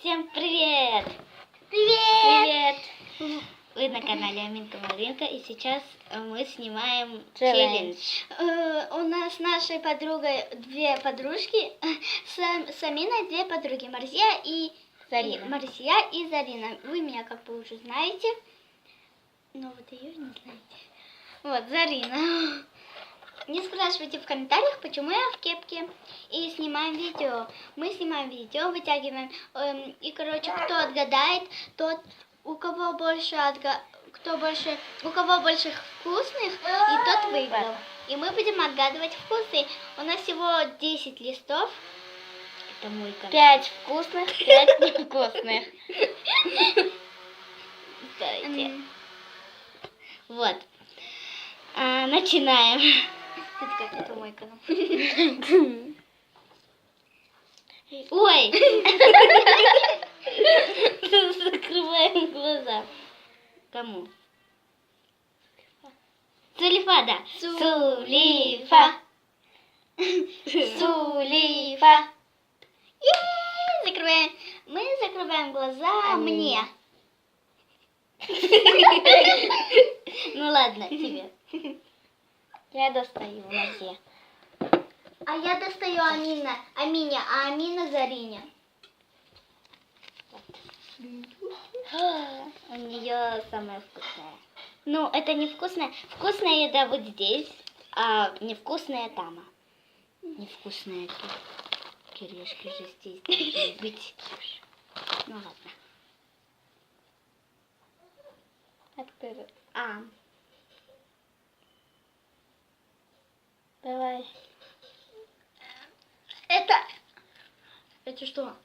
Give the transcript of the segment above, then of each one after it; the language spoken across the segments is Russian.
Всем привет! Привет! Привет! Вы на канале Аминка Малинка, и сейчас мы снимаем Челлендж. челлендж. Э, У нас с нашей подругой две подружки, с, с Аминой две подруги, Марзия и Зарина. и Марзия и Зарина. Вы меня как бы уже знаете, но вот ее не знаете. Вот, Зарина. Не спрашивайте в комментариях, почему я в кепке. И снимаем видео. Мы снимаем видео, вытягиваем. эм, и, короче, кто отгадает, тот, у кого больше отга... кто больше, у кого больше вкусных, и тот выиграл. И мы будем отгадывать вкусы. У нас всего 10 листов. Это мой канал. Пять вкусных, пять невкусных. Стойте. Вот. А, начинаем. Это как это мой канал. Ой! Закрываем глаза. Кому? Сулифа, да. Сулифа. Сулифа. Закрываем. Мы закрываем глаза мне. Ну ладно, тебе. Я достаю Мария. А я достаю Амина, Аминя, а Амина Зариня. У нее самое вкусное. Ну, это не вкусное. Вкусная еда вот здесь, а невкусная там. Невкусная тут. Кирешки же здесь должны быть. Ну ладно. Открою. А. Давай. Это... Это что?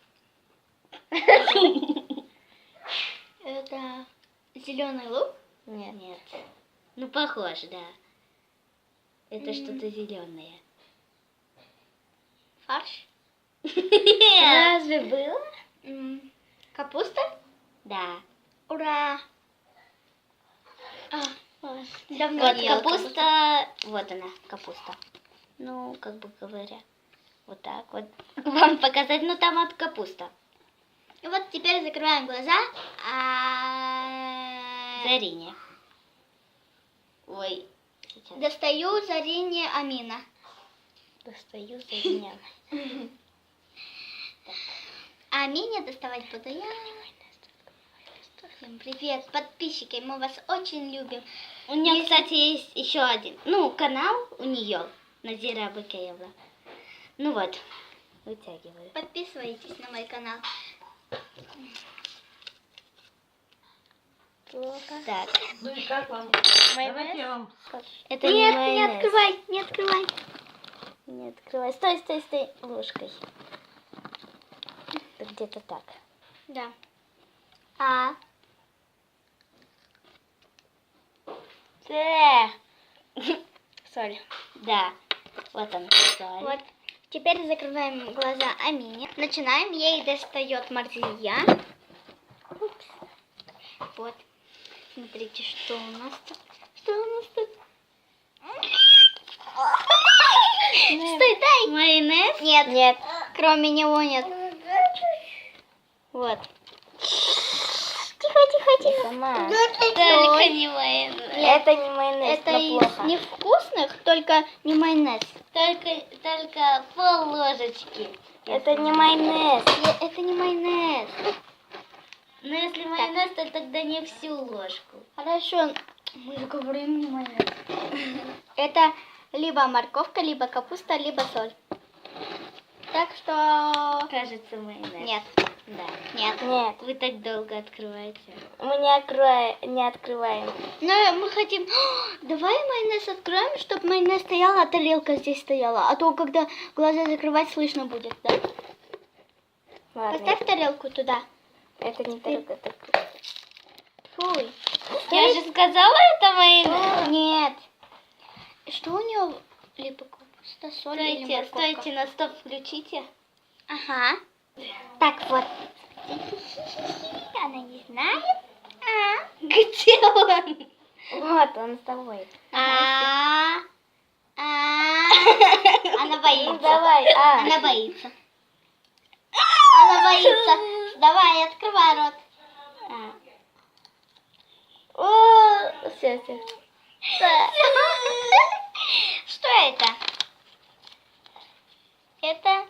Это зеленый лук? Нет. Нет. Ну, похож, да. Это что-то зеленое. Фарш? Разве было? Капуста? Да. Ура! А, давно Вот ела капуста, вот она, капуста. Ну, как бы говоря, вот так вот. Вам показать, ну там от капуста. И вот теперь закрываем глаза. А... Зарине. Ой, сейчас Достаю Зарине Амина. достаю Зарине. А Амине доставать буду я. Всем привет, подписчики, мы вас очень любим. У нее, Если- кстати, есть еще один, ну, канал у нее, Назира Абакеева. Ну вот, вытягиваю. Подписывайтесь на мой канал. Так, Ну и как вам? Майонез? Вам это Нет, не не майонез. открывай, не открывай. Не открывай. Стой, стой, стой. Ложкой. Где-то так. Да. А. Э. Соль. Да. Вот он, соль. Вот. Теперь закрываем глаза Амине. Начинаем. Ей достает Марзия. Упс. Вот. Смотрите, что у нас тут. Что у нас тут? Стой, дай. Майонез? Нет. Нет. Кроме него нет. Вот. Тихо. Сама. Только не майонез. Это не майонез, Это из невкусных, только не майонез. Только, только пол ложечки. Это не майонез. Это не майонез. Но если майонез, то тогда не всю ложку. Хорошо, мы же говорим не майонез. Это либо морковка, либо капуста, либо соль. Так что... Кажется, майонез. Нет. Да. Нет. Нет. Вы так долго открываете. Мы не, откроем, не открываем. Но мы хотим... Давай майонез откроем, чтобы майонез стоял, а тарелка здесь стояла. А то, когда глаза закрывать, слышно будет, да? Поставь тарелку туда. Это не тарелка, Фуй. Я же сказала, это майонез. Нет. Что у нее? Либо капуста, соль или Стойте, морковка? стойте, на стоп включите. Ага. Так вот. Она не знает. А. Где он? Вот он с тобой. А. А. Она боится. Давай, а. Она боится. Она боится. Давай, открывай рот. А. О, все, все. Что это? Это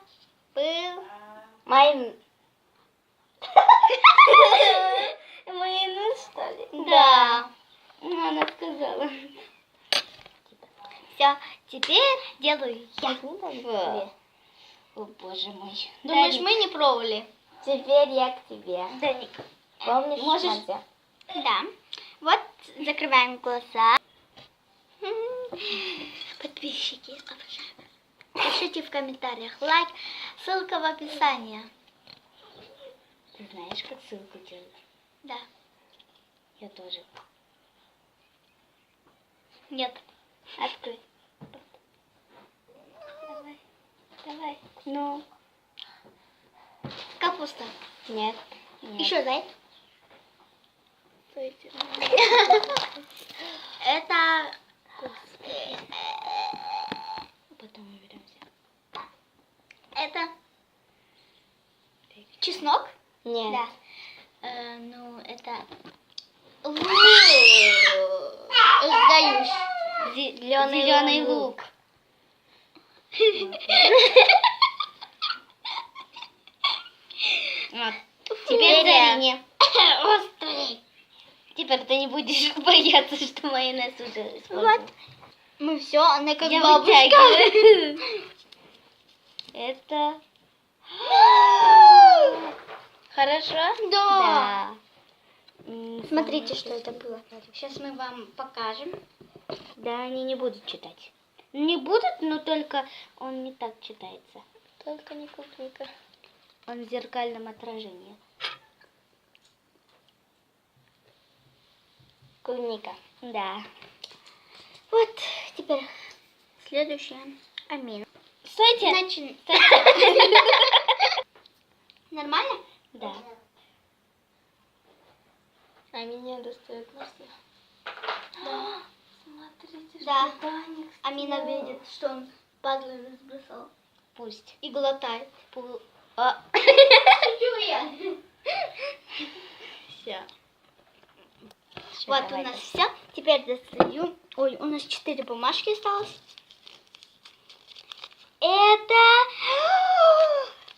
был... Майонез. Майонез, что ли? Да. Ну, она сказала. Все, теперь делаю я. О, боже мой. Думаешь, мы не пробовали? Теперь я к тебе. Даник. Помнишь, Можешь-? Да. Вот, закрываем глаза. Подписчики, обожаю. Пишите в комментариях лайк, ссылка в описании. Ты знаешь, как ссылку делать? Да. Я тоже. Нет. Открой. Давай. Давай. Ну, Капуста. нет. нет. Еще дай. Это... Потом уберемся. Это... Чеснок? Нет. Да. Э, ну, это... Сдаюсь. Зеленый, Зеленый лук. Вот. Теперь. Зарине. Острый. Теперь ты не будешь бояться, что майонез уже Вот. использовал. Ну все, она как Я бабушка. Это хорошо? Да. М, Смотрите, что это было. Сейчас мы вам покажем. Да, они не будут читать. Не будут, но только он не так читается. Только не клубника. Он в зеркальном отражении. Клубника. Да. Вот, теперь следующее. Амина. Стойте! Начи- Нормально? Да. А меня достает носы. Да. Смотрите, Да. Даник Амина видит, что он пазлы разбросал. Пусть. И глотает. Пу- А, Юя. все. Вот у нас все. Теперь достаю. Ой, у нас четыре бумажки осталось. Это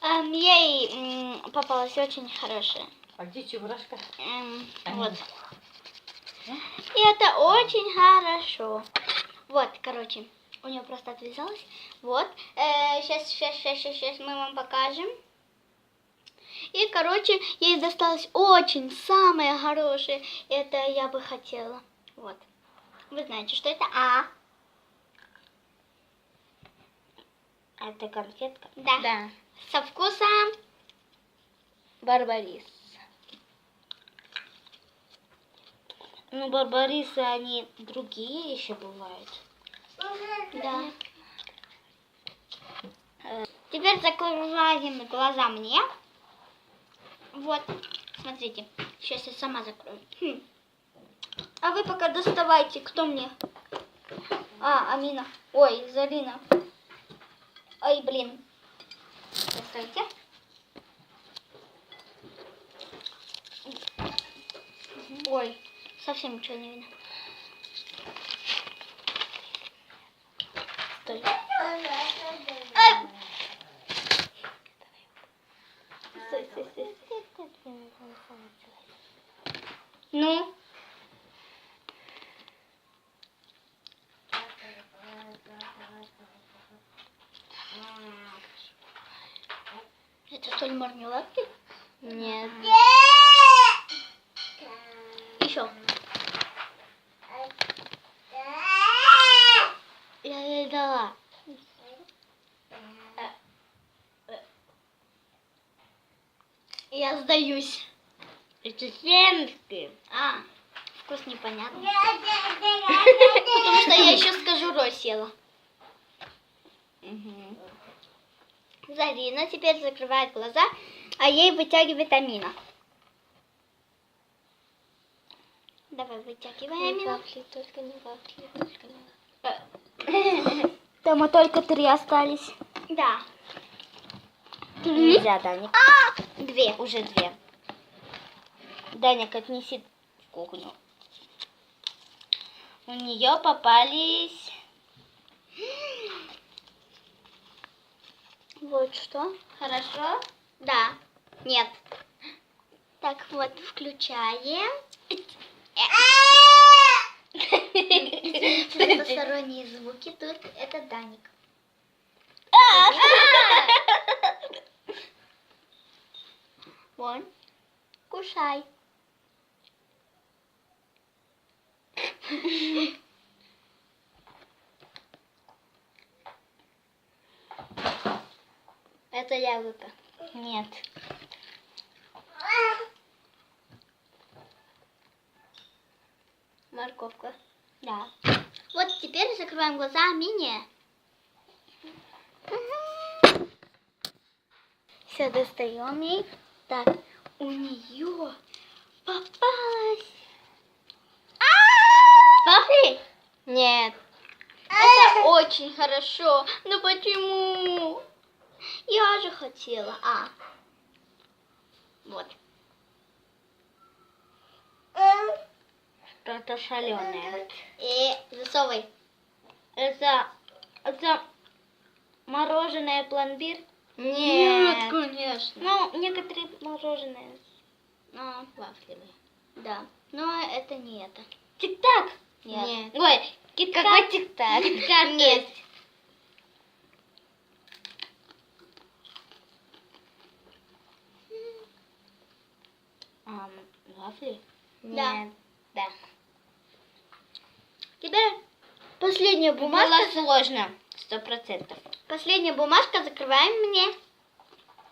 эм, ей м, попалась очень хорошая. А где чебурашка? Эм, Амина. вот. И это очень хорошо. Вот, короче, у нее просто отвязалось. Вот. сейчас, сейчас, сейчас, сейчас, сейчас мы вам покажем. И, короче, ей досталось очень самое хорошее. Это я бы хотела. Вот. Вы знаете, что это А. А это конфетка? Да. Да. Со вкусом. Барбарис. Ну, барбарисы, они другие еще бывают. Да. Теперь закрываем глаза мне. Вот, смотрите. Сейчас я сама закрою. Хм. А вы пока доставайте, кто мне? А, Амина. Ой, Зарина. Ой, блин. Доставайте. Ой, совсем ничего не видно. Стой. Ну? Это что ли мармеладки? Нет. Еще. Я ей дала. Я сдаюсь. Это семки. А, вкус непонятный. Потому что я еще скажу Ро села. Угу. Зарина теперь закрывает глаза, а ей вытягивает Амина. Давай вытягивай, Амина. только не вафли, только не Там только три остались. Да. Нельзя, Даник. Две. Уже две. Даник, отнеси в кухню. У нее попались... Вот что. Хорошо? Да. Нет. Так, вот, включаем. Посторонние звуки. Тут это Даник. Вон. Кушай. Это яблоко. Нет. Морковка. Да. Вот теперь закрываем глаза, мини. Все достаем ей. Так, у нее попалась. Вафли? Нет. Это очень хорошо. Но почему? Я же хотела. А. Вот. Что-то шаленое. И засовывай. Это... Это мороженое пломбир? конечно. Ну, некоторые мороженое. Ну, вафлевый. Да. Но это не это. Тик-так? Нет. Ой, киткат. Какой тик-так? Киткат. Нет. Ам, вафли? Да. Да. Теперь последняя Было бумажка. сложно. Сто процентов. Последняя бумажка закрываем мне.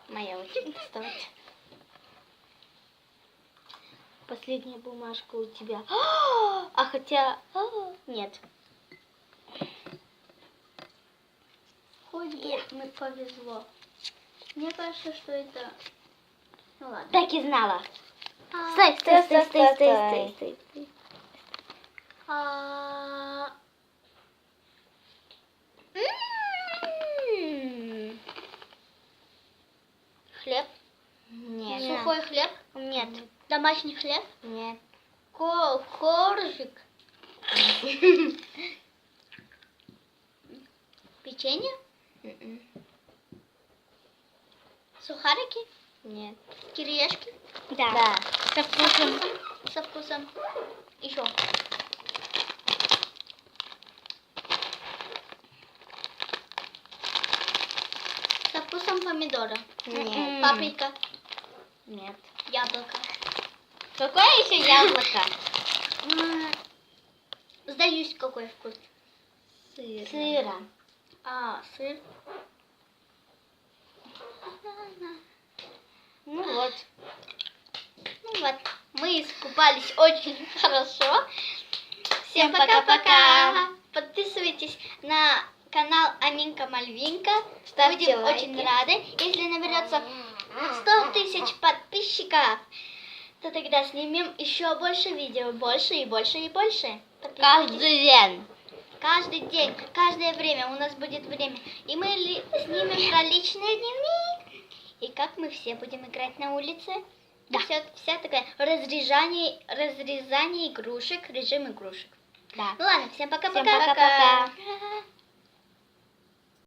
Моя очередь доставать. Последняя бумажка у тебя. А хотя... а, Нет. Хоть бы мне повезло. Мне кажется, что это... Ну ладно. Так и знала. А, Стой, стой, стой, стой, стой, стой, стой. а, Хлеб. Нет. Сухой хлеб. Нет. Домашний хлеб. Нет. Ко- коржик. Печенье. М-м. Сухарики. Нет. Кириешки. Да. Со вкусом. Со вкусом. Еще. Со вкусом помидора. Нет. Паприка. Нет. Яблоко. Какое еще яблоко? М, Сдаюсь, какой вкус. Сыра. Сыра. А, сыр. Ну вот. Ну вот, мы искупались очень хорошо. Всем пока-пока. Подписывайтесь на канал Аминка Мальвинка. Ставьте Будем лайки. очень рады. Если наберется 100 тысяч подписчиков, то тогда снимем еще больше видео. Больше и больше и больше. Каждый день. Каждый день, каждое время у нас будет время. И мы снимем про личный дневник. И как мы все будем играть на улице. Да. Вся, вся такая разрезание, разрезание игрушек, режим игрушек. Да. Ну ладно, всем пока-пока. Всем пока-пока. Пока.